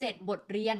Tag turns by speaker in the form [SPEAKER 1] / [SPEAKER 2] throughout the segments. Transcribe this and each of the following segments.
[SPEAKER 1] 7 บทเรียน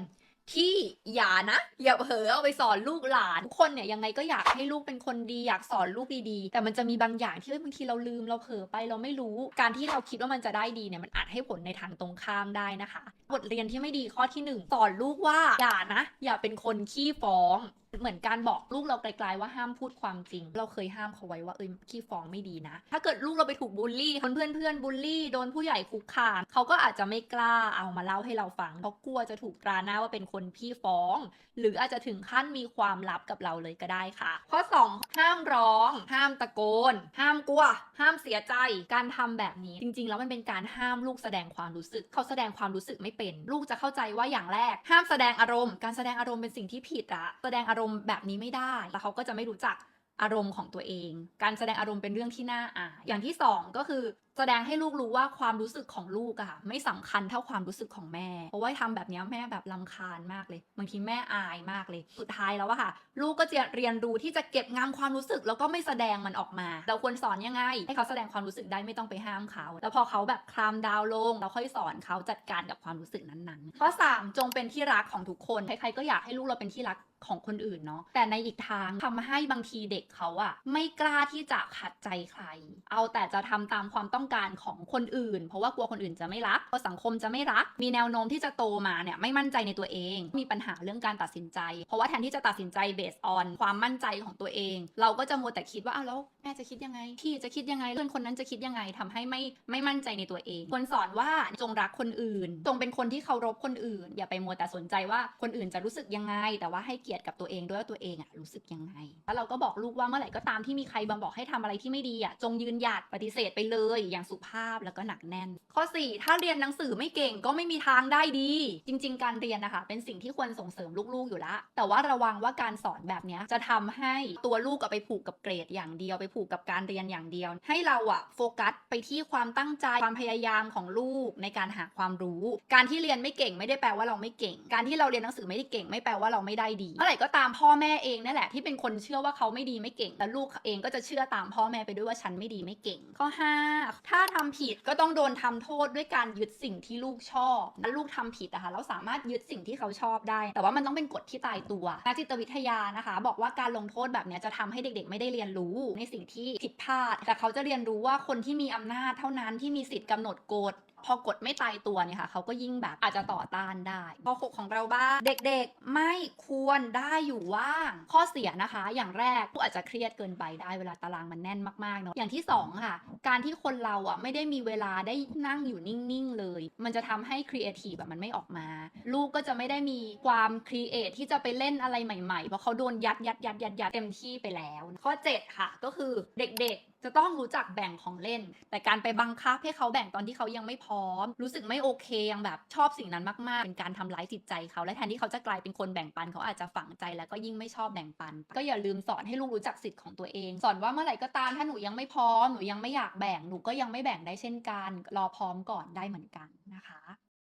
[SPEAKER 1] ที่อย่านะ อย่าเผลอเอาไปสอนลูกหลานทุกคนเนี่ยยังไงก็อยากให้ลูกเป็นคนดีอยากสอนลูกดีๆ แต่มันจะมีบางอย่างที่บางทีเราลืมเราเผลอไปเราไม่รู้ การที่เราคิดว่ามันจะได้ดีเนี่ยมันอาจให้ผลในทางตรงข้ามได้นะคะ บทเรียนที่ไม่ดีข้อที่หนึ่งสอนลูกว่าอย่านะ อย่าเป็นคนขี้ฟ้อง เหมือนการบอกลูกเราไกลๆว่าห้ามพูดความจริง เราเคยห้ามเขาไว้ว่าเอ้ยขี้ฟ้องไม่ดีนะ ถ้าเกิดลูกเราไปถูกบูลลี่คนเพื่อนๆบูลลี่โดนผู้ใหญ่คุกคามเขาก็อาจจะไม่กล้าเอามาเล่าให้เราฟังเพราะกลัวจะถูกตราหน้าว่าเป็นคนขี้ฟ้อง หรืออาจจะถึงขั้นมีความลับกับเราเลยก็ได้ค่ะ ข้อ 2 ห้ามร้อง ห้ามตะโกน ห้ามกลัว ห้ามเสียใจ การทำแบบนี้จริง ๆ แล้วมันเป็นการห้ามลูกแสดงความรู้สึก เขาแสดงความรู้สึกไม่เป็น ลูกจะเข้าใจว่าอย่างแรก ห้ามแสดงอารมณ์ การแสดงอารมณ์เป็นสิ่งที่ผิดอะแสดงอารมณ์แบบนี้ไม่ได้แล้วเขาก็จะไม่รู้จักอารมณ์ของตัวเอง การแสดงอารมณ์เป็นเรื่องที่น่าอายอย่างที่สองก็คือ แสดงให้ลูกรู้ว่าความรู้สึกของลูกอะค่ะไม่สำคัญเท่าความรู้สึกของแม่ เพราะว่าทำแบบนี้แม่แบบลำคาญมากเลยบางทีแม่อายมากเลย สุดท้ายแล้วอะค่ะ ลูกก็จะเรียนรู้ที่จะเก็บงำความรู้สึกแล้วก็ไม่แสดงมันออกมา เราควรสอนยังไง ให้เขาแสดงความรู้สึกได้ไม่ต้องไปห้ามเขา แล้วพอเขาแบบคลามดาวลง เราค่อยสอนเขาจัดการกับความรู้สึกนั้นๆข้อ3จงเป็นที่รักของทุกคนใครๆก็อยากให้ลูกเราเป็นที่รักของคนอื่นเนาะแต่ในอีกทางทำให้บางทีเด็กเขาอะไม่กล้าที่จะขัดใจใคร เอาแต่จะทำตามความต้องการของคนอื่น เพราะว่ากลัวคนอื่นจะไม่รักเพราะสังคมจะไม่รัก มีแนวโน้มที่จะโตมาเนี่ยไม่มั่นใจในตัวเอง มีปัญหาเรื่องการตัดสินใจ เพราะว่าแทนที่จะตัดสินใจเบสออนความมั่นใจของตัวเอง เราก็จะมัวแต่คิดว่าอ้าวแล้วแม่จะคิดยังไงพี่จะคิดยังไงเพื่อนคนนั้นจะคิดยังไงทำให้ไม่ไม่มั่นใจในตัวเองควรสอนว่าจงรักคนอื่น จงเป็นคนที่เคารพคนอื่น อย่าไปมัวแต่สนใจว่าคนอื่นจะรู้สึกยังไง แต่ว่าให้เกียรติกับตัวเองด้วยว่าตัวเองอะรู้สึกยังไง แล้วเราก็บอกลูกว่าเมื่อไหร่ก็ตามที่มีใครมาบอกให้ทำอะไรที่ไม่ดีอะจงยืนหยัดปฏิเสธไปเลยอย่างสุภาพแล้วก็หนักแน่น ข้อ 4 ถ้าเรียนหนังสือไม่เก่งก็ไม่มีทางได้ดี จริง ๆ การเรียนนะคะ เป็นสิ่งที่ควรส่งเสริมลูกๆอยู่ล้วแต่ว่าระวังว่าการสอนแบบนี้จะทำให้ตัวลูกกับไปผูกกับเกรดอย่างเดียว ไปผูกกับการเรียนอย่างเดียว ให้เราอะโฟกัสไปที่ความตั้งใจความพยายามของลูกในการหาความรู้ การที่เรียนไม่เก่งไม่ได้แปลว่าเราไม่เก่ง การที่เราเรียนหนังสือไม่ได้เก่ง ไม่แปลว่าเราไม่ได้ดีเมื่อไหร่ก็ตามพ่อแม่เองนั่นแหละที่เป็นคนเชื่อว่าเขาไม่ดีไม่เก่งแล้วลูกเองก็จะเชื่อตามพ่อแม่ไปด้วยว่าฉันไม่ดีไม่เก่ง ข้อ 5ถ้าทำผิดก็ต้องโดนทำโทษด้วยการยึดสิ่งที่ลูกชอบถ้าลูกทำผิดอะค่ะเราสามารถยึดสิ่งที่เขาชอบได้ แต่ว่ามันต้องเป็นกฎที่ตายตัวนักจิตวิทยานะคะ บอกว่าการลงโทษแบบนี้จะทำให้เด็กๆ ไม่ได้เรียนรู้ในสิ่งที่ผิดพลาด แต่เขาจะเรียนรู้ว่าคนที่มีอำนาจเท่านั้นที่มีสิทธิ์กำหนดกฎ พอกฎไม่ตายตัวเนี่ยค่ะเขาก็ยิ่งแบบอาจจะต่อต้านได้ ข้อหกของเราบ้างเด็กๆไม่ควรได้อยู่ว่าง ข้อเสียนะคะ อย่างแรกผู้อาจจะเครียดเกินไปได้เวลาตารางมันแน่นมากๆเนาะอย่างที่สองค่ะ การที่คนเราอะไม่ได้มีเวลาได้นั่งอยู่นิ่งๆเลย มันจะทำให้ครีเอทีฟแบบมันไม่ออกมา ลูกก็จะไม่ได้มีความครีเอทที่จะไปเล่นอะไรใหม่ๆเพราะเขาโดนยัดยัดยัดยัดยัดเต็มที่ไปแล้ว ข้อ 7 ค่ะ ก็คือเด็กๆจะต้องรู้จักแบ่งของเล่น แต่การไปบังคับให้เขาแบ่งตอนที่เขายังไม่พร้อม รู้สึกไม่โอเคยังแบบชอบสิ่งนั้นมากๆ เป็นการทำร้ายจิตใจเขา และแทนที่เขาจะกลายเป็นคนแบ่งปันเขาอาจจะฝังใจแล้วก็ยิ่งไม่ชอบแบ่งปัน ก็อย่าลืมสอนให้ลูกรู้จักสิทธิ์ของตัวเอง สอนว่าเมื่อไหร่ก็ตามถ้าหนูยังไม่พร้อมหนูยังไม่อยากแบ่งหนูก็ยังไม่แบ่งได้เช่นกัน รอพร้อมก่อนได้เหมือนกันนะคะ